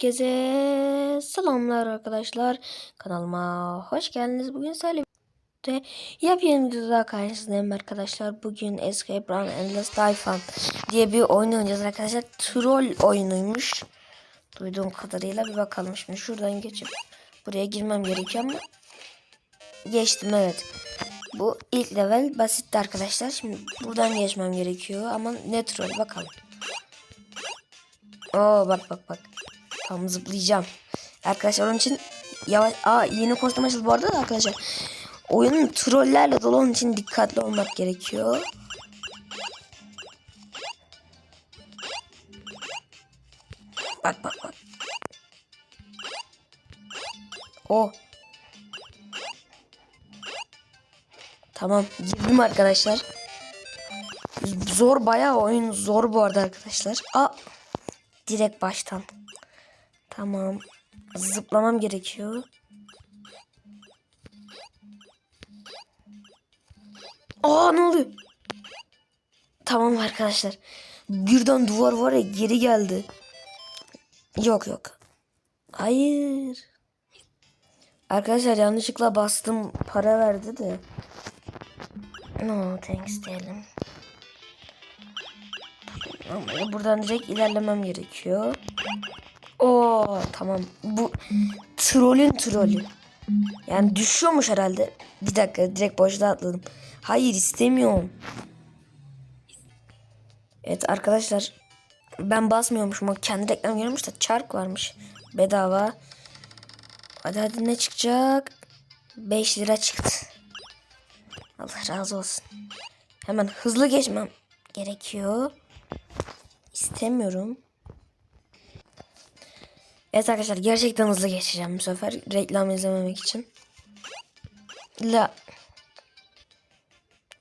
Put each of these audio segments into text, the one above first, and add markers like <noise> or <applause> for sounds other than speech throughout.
Herkese selamlar arkadaşlar. Kanalıma hoş geldiniz. Bugün sizlerle birlikte yepyeni videoda karşınızdayım arkadaşlar. Bugün Escape Run Endless Fun diye bir oyun oynayacağız arkadaşlar. Troll oyunuymuş. Duyduğum kadarıyla bir bakalım. Şimdi şuradan geçip buraya girmem gerekiyor ama geçtim evet. Bu ilk level basitti arkadaşlar. Şimdi buradan geçmem gerekiyor ama ne troll bakalım. Oo bak bak bak. Tam zıplayacağım. Arkadaşlar onun için yavaş... Aa yeni kostüm açıldı bu arada da arkadaşlar. Oyunun trollerle dolu onun için dikkatli olmak gerekiyor. Bak bak bak. O. Tamam girdim arkadaşlar. Zor bayağı oyun zor bu arada arkadaşlar. Aa direkt baştan. Tamam. Zıplamam gerekiyor. Aa ne oluyor? Tamam arkadaşlar. Birden duvar var ya geri geldi. Yok yok. Hayır. Arkadaşlar yanlışlıkla bastım para verdi de. No thanks diyelim. Ama buradan direkt ilerlemem gerekiyor. Oo tamam. Bu trollün trolü. Yani düşüyormuş herhalde. Bir dakika direkt boşluğa atladım. Hayır istemiyorum. Evet arkadaşlar. Ben basmıyormuşum. O kendi reklam görmüş de çark varmış. Bedava. Hadi hadi ne çıkacak? 5 lira çıktı. Allah razı olsun. Hemen hızlı geçmem gerekiyor. İstemiyorum. Evet arkadaşlar gerçekten hızlı geçeceğim bu sefer. Reklam izlememek için. La.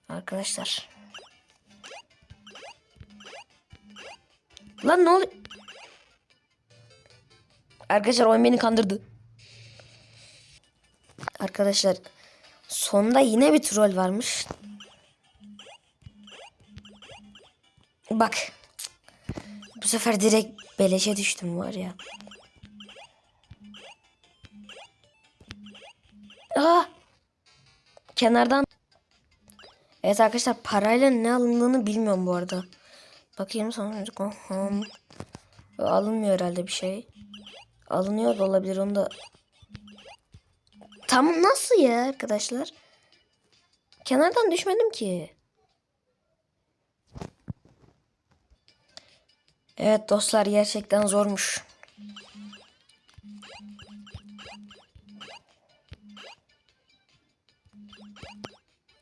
Arkadaşlar. Lan ne oluyor? Arkadaşlar oyun beni kandırdı. Arkadaşlar sonda yine bir troll varmış. Bak. Bu sefer direkt beleşe düştüm var ya. Aa! Kenardan. Evet arkadaşlar parayla ne alındığını bilmiyorum bu arada. Bakayım sonucu. Aham. Alınmıyor herhalde bir şey. Alınıyor da olabilir onu da. Tam nasıl ya arkadaşlar? Kenardan düşmedim ki. Evet dostlar gerçekten zormuş.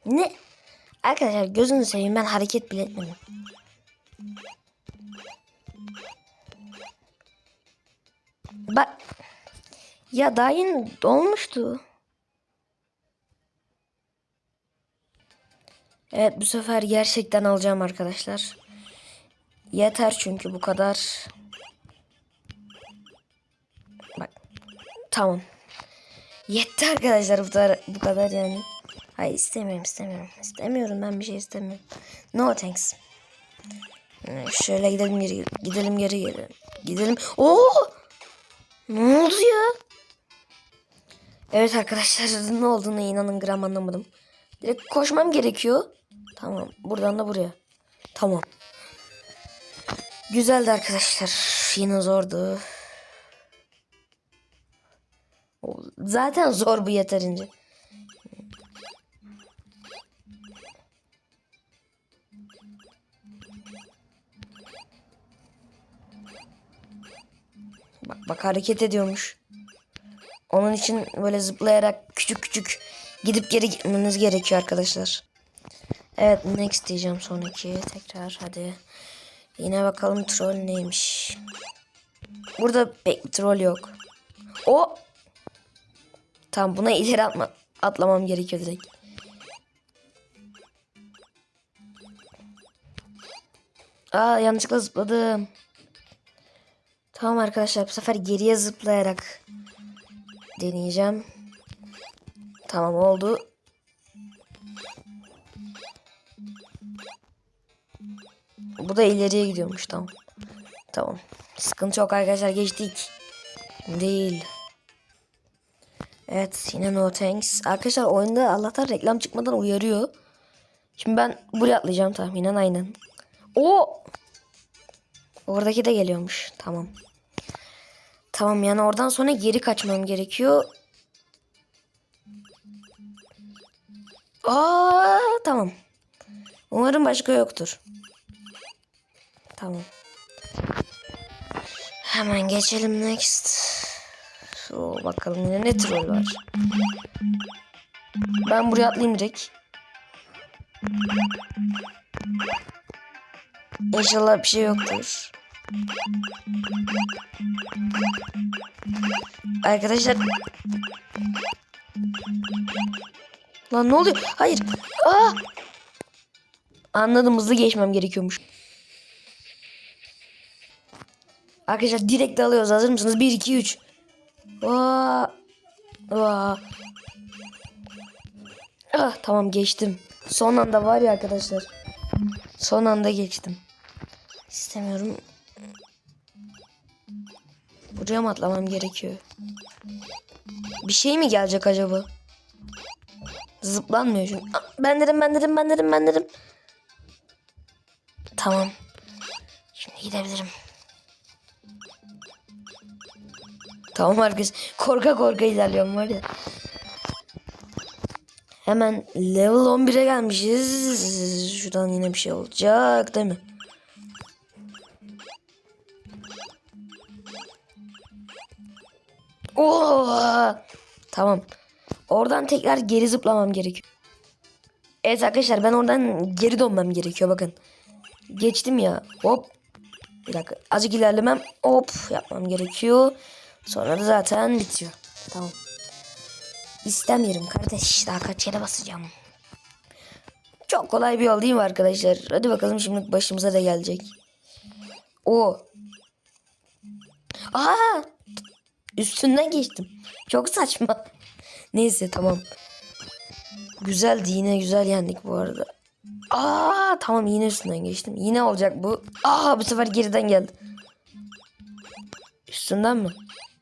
Ne? Arkadaşlar gözünü seveyim ben hareket bile etmedim. Bak. Ya daha yeni dolmuştu. Evet bu sefer gerçekten alacağım arkadaşlar. Yeter çünkü bu kadar. Bak. Tamam. Yeter arkadaşlar bu kadar, bu kadar yani. Hayır istemiyorum istemiyorum. İstemiyorum ben bir şey istemiyorum. No thanks. Ee, Şöyle gidelim geri gidelim geri geri. Gidelim. Oo! Ne oldu ya? Evet arkadaşlar <laughs> ne olduğunu inanın gram anlamadım. Direkt koşmam gerekiyor. Tamam. Buradan da buraya. Tamam. Güzeldi arkadaşlar. Yine zordu. Zaten zor bu yeterince. Bak bak hareket ediyormuş. Onun için böyle zıplayarak küçük küçük gidip geri gitmeniz gerekiyor arkadaşlar. Evet next diyeceğim sonraki tekrar hadi. Yine bakalım troll neymiş. Burada pek troll yok. O Tamam buna ileri atma, atlamam gerekiyor direkt. Aa yanlışlıkla zıpladım. Tamam arkadaşlar bu sefer geriye zıplayarak deneyeceğim. Tamam oldu. Bu da ileriye gidiyormuş tamam. Tamam. Sıkıntı yok arkadaşlar geçtik. Değil. Evet yine no thanks. Arkadaşlar oyunda Allah'tan reklam çıkmadan uyarıyor. Şimdi ben buraya atlayacağım tahminen aynen. O Oradaki de geliyormuş. Tamam. Tamam yani oradan sonra geri kaçmam gerekiyor. Aa tamam. Umarım başka yoktur. Tamam. Hemen geçelim next. So, bakalım yine ne troll var. Ben buraya atlayayım direkt. İnşallah bir şey yoktur. Arkadaşlar. Lan ne oluyor? Hayır. Aa! Anladım hızlı geçmem gerekiyormuş. Arkadaşlar direkt alıyoruz. Hazır mısınız? 1 2 3. Aa! Aa! Ah, tamam geçtim. Son anda var ya arkadaşlar. Son anda geçtim. İstemiyorum. Buraya mı atlamam gerekiyor? Bir şey mi gelecek acaba? Zıplanmıyor çünkü. Aa, Ben dedim ben dedim ben dedim ben dedim. Tamam. Şimdi gidebilirim. Tamam arkadaş. Korka korka ilerliyorum var ya. Hemen level 11'e gelmişiz. Şuradan yine bir şey olacak değil mi? Oo! Tamam. Oradan tekrar geri zıplamam gerekiyor. Evet arkadaşlar ben oradan geri dönmem gerekiyor bakın. Geçtim ya. Hop. Bir dakika. Azıcık ilerlemem. Hop yapmam gerekiyor. Sonra da zaten bitiyor. Tamam. İstemiyorum kardeş. Daha kaç kere basacağım. Çok kolay bir yol değil mi arkadaşlar? Hadi bakalım şimdi başımıza da gelecek. O. Aa! Üstünden geçtim. Çok saçma. Neyse tamam. Güzeldi yine güzel yendik bu arada. Aa tamam yine üstünden geçtim. Yine olacak bu. Aa bu sefer geriden geldi. Üstünden mi?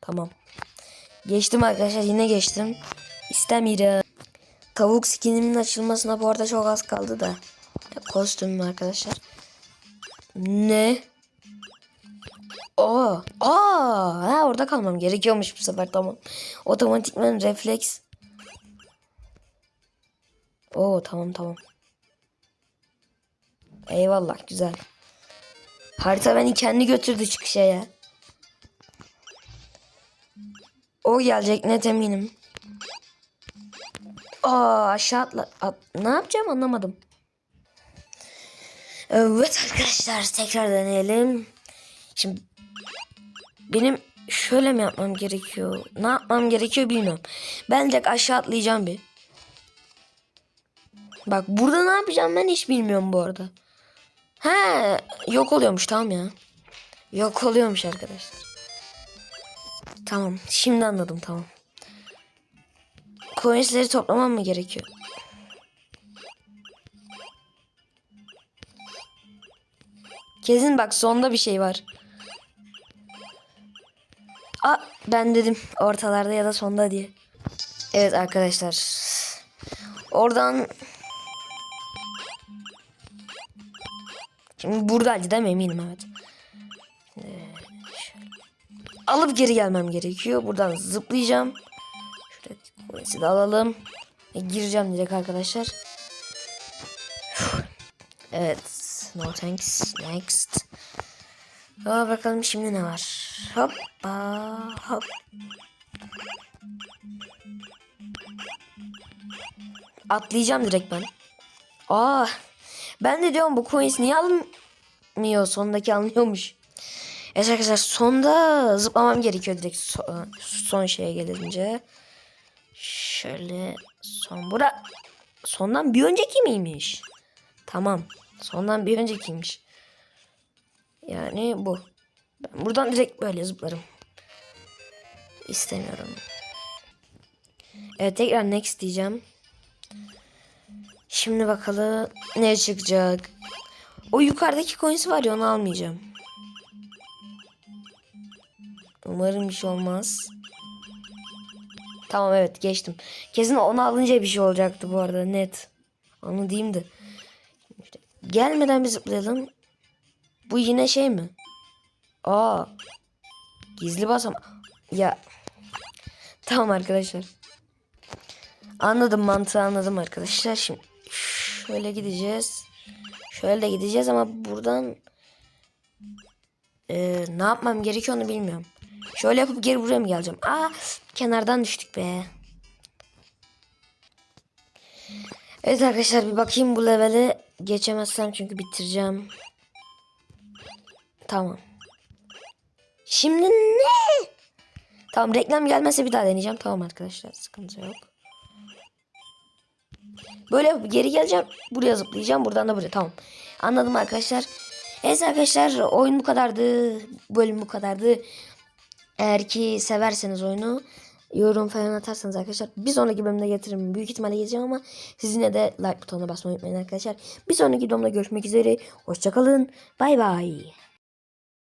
Tamam. Geçtim arkadaşlar yine geçtim. İstemiyorum. Tavuk skinimin açılmasına bu arada çok az kaldı da. Kostümüm arkadaşlar. Ne? Aa, aa, ha orada kalmam gerekiyormuş bu sefer tamam. Otomatikman refleks. Oo tamam tamam. Eyvallah güzel. Harita beni kendi götürdü çıkışa ya. O gelecek net eminim. Aa aşağı atla. At, ne yapacağım anlamadım. Evet arkadaşlar tekrar deneyelim. Şimdi benim şöyle mi yapmam gerekiyor? Ne yapmam gerekiyor bilmiyorum. Ben direkt aşağı atlayacağım bir. Bak burada ne yapacağım ben hiç bilmiyorum bu arada. He yok oluyormuş tamam ya. Yok oluyormuş arkadaşlar. Tamam şimdi anladım tamam. Coinsleri toplamam mı gerekiyor? Kesin bak sonda bir şey var. Aa, ben dedim ortalarda ya da sonda diye. Evet arkadaşlar. Oradan Şimdi buradaydı değil mi eminim evet. Ee. Alıp geri gelmem gerekiyor. Buradan zıplayacağım. Şurada coins'i de alalım. E, gireceğim direkt arkadaşlar. Evet. No thanks. Next. Aa, bakalım şimdi ne var. Hoppa hop. Atlayacağım direkt ben. Aa, ben de diyorum bu coins niye almıyor? Sondaki almıyormuş. Evet arkadaşlar sonda zıplamam gerekiyor direkt son, son şeye gelince. Şöyle son bura. Sondan bir önceki miymiş? Tamam. Sondan bir öncekiymiş. Yani bu. Ben buradan direkt böyle zıplarım. İstemiyorum. Evet tekrar next diyeceğim. Şimdi bakalım ne çıkacak. O yukarıdaki coins var ya onu almayacağım. Umarım bir şey olmaz. Tamam evet geçtim. Kesin onu alınca bir şey olacaktı bu arada net. Onu diyeyim de. İşte gelmeden bir zıplayalım. Bu yine şey mi? Aa. Gizli basam. Ya. Tamam arkadaşlar. Anladım mantığı anladım arkadaşlar. Şimdi şöyle gideceğiz. Şöyle de gideceğiz ama buradan Ee, ne yapmam gerekiyor onu bilmiyorum. Şöyle yapıp geri buraya mı geleceğim? Aa kenardan düştük be. Evet arkadaşlar bir bakayım bu leveli geçemezsem çünkü bitireceğim. Tamam. Şimdi ne? Tamam reklam gelmezse bir daha deneyeceğim. Tamam arkadaşlar sıkıntı yok. Böyle geri geleceğim. Buraya zıplayacağım. Buradan da buraya. Tamam. Anladım arkadaşlar. Evet arkadaşlar oyun bu kadardı. Bölüm bu kadardı. Eğer ki severseniz oyunu yorum falan atarsanız arkadaşlar bir sonraki bölümde getiririm. Büyük ihtimalle geleceğim ama siz yine de like butonuna basmayı unutmayın arkadaşlar. Bir sonraki videomda görüşmek üzere. Hoşçakalın. Bay bay.